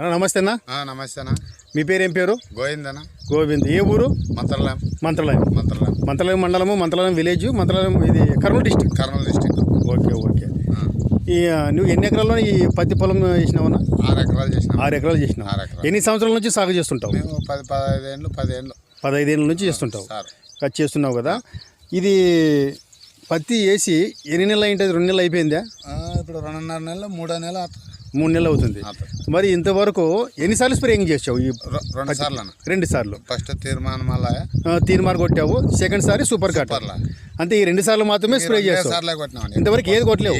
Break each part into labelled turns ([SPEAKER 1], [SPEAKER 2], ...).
[SPEAKER 1] అన్న నమస్తే అన్న.
[SPEAKER 2] నమస్తేనా
[SPEAKER 1] మీ పేరు ఏం పేరు
[SPEAKER 2] గోవిందనా
[SPEAKER 1] గోవింద్. ఏ ఊరు?
[SPEAKER 2] మంత్రలాం
[SPEAKER 1] మంత్రాలయం.
[SPEAKER 2] మంత్రలాం
[SPEAKER 1] మంత్రాలయం మండలము మంత్రాలయం విలేజ్ మంత్రాలయం ఇది Kurnool district.
[SPEAKER 2] Kurnool district.
[SPEAKER 1] Okay okay. ఈ నువ్వు ఎన్ని ఎకరాల్లో ఈ పత్తి పొలం చేసినావన్నా
[SPEAKER 2] ఆరు ఎకరాలు చేసినాం.
[SPEAKER 1] ఆరు ఎకరాలు
[SPEAKER 2] ఎకరాలు.
[SPEAKER 1] ఎన్ని సంవత్సరాల నుంచి సాగు చేస్తుంటావు?
[SPEAKER 2] పది పదహైదు ఏళ్ళు పదేళ్ళు
[SPEAKER 1] పదహైదేళ్ళ నుంచి చేస్తుంటావు కట్ చేస్తున్నావు కదా. ఇది పత్తి వేసి ఎన్ని నెలలు అయింటుంది? రెండు నెలలు అయిపోయిందా?
[SPEAKER 2] ఇప్పుడు రెండున్నర నెలలు మూడో నెల
[SPEAKER 1] మూడు నెలలు అవుతుంది. మరి ఇంతవరకు ఎన్నిసార్లు స్ప్రేయింగ్ చేసావు ఈ
[SPEAKER 2] రెండు సార్లు అన్న
[SPEAKER 1] రెండు సార్లు?
[SPEAKER 2] ఫస్ట్ తీర్మానం
[SPEAKER 1] తీర్మార్ కొట్టావు. సెకండ్ సారి సూపర్ కట్. అంతే ఈ రెండు సార్లు మాత్రమే స్ప్రే చేస్తావు
[SPEAKER 2] కొట్టినామండి.
[SPEAKER 1] ఇంతవరకు ఏది కొట్టలేవు.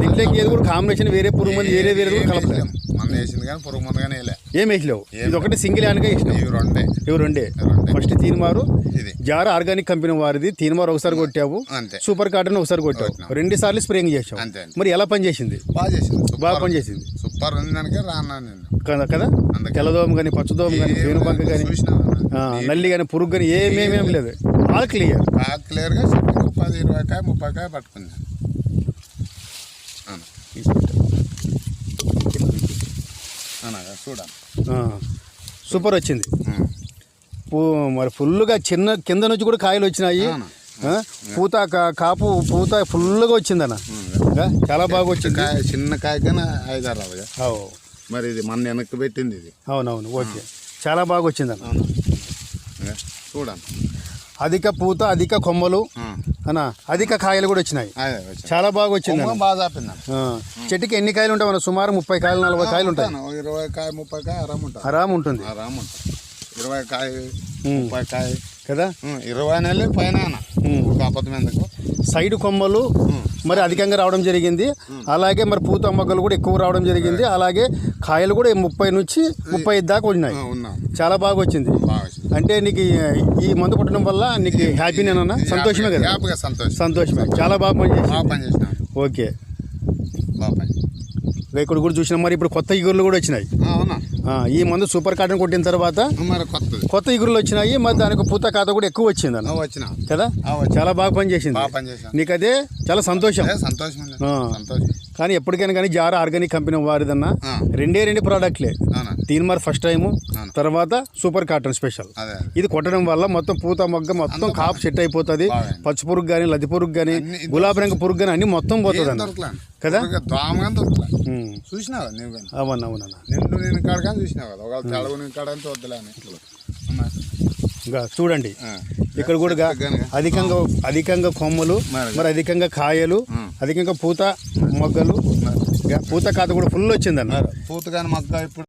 [SPEAKER 1] దీంట్లోకి ఏది కూడా కాంబినేషన్ వేరే పురుగు మంది వేరే వేరే కూడా కలపలేదు.
[SPEAKER 2] మన వేసింది కానీ పురుగు మందు కానీ వేయలే.
[SPEAKER 1] ఏం వేసలేవు ఇది ఒకటి సింగిల్ యాన్గా వేసినావు.
[SPEAKER 2] ఇవి రెండే.
[SPEAKER 1] ఇవి రెండే. ఫస్ట్ తీన్మారు
[SPEAKER 2] ఇది.
[SPEAKER 1] జారా ఆర్గానిక్ కంపెనీ వారిది. తీన్మారు ఒకసారి కొట్టావు.
[SPEAKER 2] అంతే.
[SPEAKER 1] సూపర్ కాటన్ ఒకసారి కొట్టావు. రెండు సార్లు స్ప్రేయింగ్ చేసావు
[SPEAKER 2] అంతే
[SPEAKER 1] మరి ఎలా పనిచేసింది?
[SPEAKER 2] బాగా చేసింది.
[SPEAKER 1] బాగా పనిచేసింది.
[SPEAKER 2] సూపర్ ఉంది దానికే నేను
[SPEAKER 1] కదా కదా. తెల్లదోమ కానీ పచ్చదోమ కానీ పేనుబంక కానీ నల్లి కానీ పురుగు కానీ ఏమేమేం లేదు. ఆల్ క్లియర్
[SPEAKER 2] బాగా క్లియర్గా పది ఇరవై కాయ ముప్పై కాయ పట్టుకుంది అనగా చూడండి.
[SPEAKER 1] సూపర్ వచ్చింది. పూ మరి ఫుల్గా చిన్న కింద నుంచి కూడా కాయలు వచ్చినాయి. పూత కా- కాపు పూత ఫుల్గా వచ్చిందన్న. చాలా బాగా వచ్చింది.
[SPEAKER 2] కాయ చిన్న కాయ కానీ ఐదారు
[SPEAKER 1] అవు.
[SPEAKER 2] మరి ఇది మన వెనక్కి పెట్టింది ఇది.
[SPEAKER 1] అవునవును ఓకే. చాలా బాగా వచ్చిందన్న.
[SPEAKER 2] చూడండి.
[SPEAKER 1] అధిక పూత అధిక కొమ్మలు
[SPEAKER 2] ఆ,
[SPEAKER 1] అన్న అధిక కాయలు కూడా వచ్చినాయి. చాలా బాగా వచ్చింది
[SPEAKER 2] బాగా
[SPEAKER 1] చెట్టుకి ఎన్ని కాయలు ఉంటాయి మన సుమారు ముప్పై కాయలు నలభై కాయలు ఉంటాయి
[SPEAKER 2] ఇరవై కాయ ముప్పై కాయ ఆరామ్ ఉంటుంది.
[SPEAKER 1] ఆరామ్ ఉంటుంది.
[SPEAKER 2] ఇరవై కాయ. ముప్పై కాయ.
[SPEAKER 1] కదా?
[SPEAKER 2] ఇరవై నెలలు పైన
[SPEAKER 1] సైడ్ కొమ్మలు మరి అధికంగా రావడం జరిగింది. అలాగే మరి పూత మొగ్గలు కూడా ఎక్కువ రావడం జరిగింది. అలాగే కాయలు కూడా ముప్పై నుంచి ముప్పై దాకా ఉన్నాయి. చాలా బాగా వచ్చింది.
[SPEAKER 2] బాగా వచ్చింది.
[SPEAKER 1] అంటే నీకు ఈ- మందు కొట్టడం వల్ల నీకు హ్యాపీనేనా సంతోషమే కదా?
[SPEAKER 2] సంతోషం.
[SPEAKER 1] సంతోషమే. చాలా బాగా
[SPEAKER 2] పని చేసినాం.
[SPEAKER 1] ఓకే. ఇక్కడ కూడా చూసినాం మరి ఇప్పుడు కొత్త ఇగురులు కూడా వచ్చినాయి. ఈ మందు సూపర్ కాటన్ కొట్టిన తర్వాత కొత్త ఇగురులు వచ్చినాయి. మరి దానికి పూత ఖాతా కూడా ఎక్కువ వచ్చింది అన్న. కదా? చాలా బాగా పనిచేసింది
[SPEAKER 2] బాగా పని చేసాం
[SPEAKER 1] నీకు అదే చాలా సంతోషం.
[SPEAKER 2] సంతోషం.
[SPEAKER 1] కానీ ఎప్పటికైనా కానీ జారా ఆర్గానిక్ కంపెనీ వారిదన్నా రెండే రెండు ప్రోడక్ట్లే. Teenmaar first time. తర్వాత సూపర్ కాటన్ స్పెషల్. ఇది కొట్టడం వల్ల మొత్తం పూత మొగ్గ మొత్తం కాపు సెట్ అయిపోతుంది. పచ్చి పురుగు కానీ లది పురుగు కానీ గులాబీ రంగు పురుగు కానీ అన్ని మొత్తం పోతుంది అన్న కదా?
[SPEAKER 2] చూసినావు నువ్వు? కానీ
[SPEAKER 1] అవును అవునన్న
[SPEAKER 2] నిన్ను నేను చూసినావు? కదా ఒకవేళ
[SPEAKER 1] చూడండి. ఇక్కడ కూడా. అధికంగా అధికంగా కొమ్మలు
[SPEAKER 2] మరి.
[SPEAKER 1] అధికంగా కాయలు. అధికంగా పూత మొగ్గలు పూత ఖాతా కూడా ఫుల్ వచ్చిందన్న
[SPEAKER 2] పూత కానీ మగ్గ ఇప్పుడు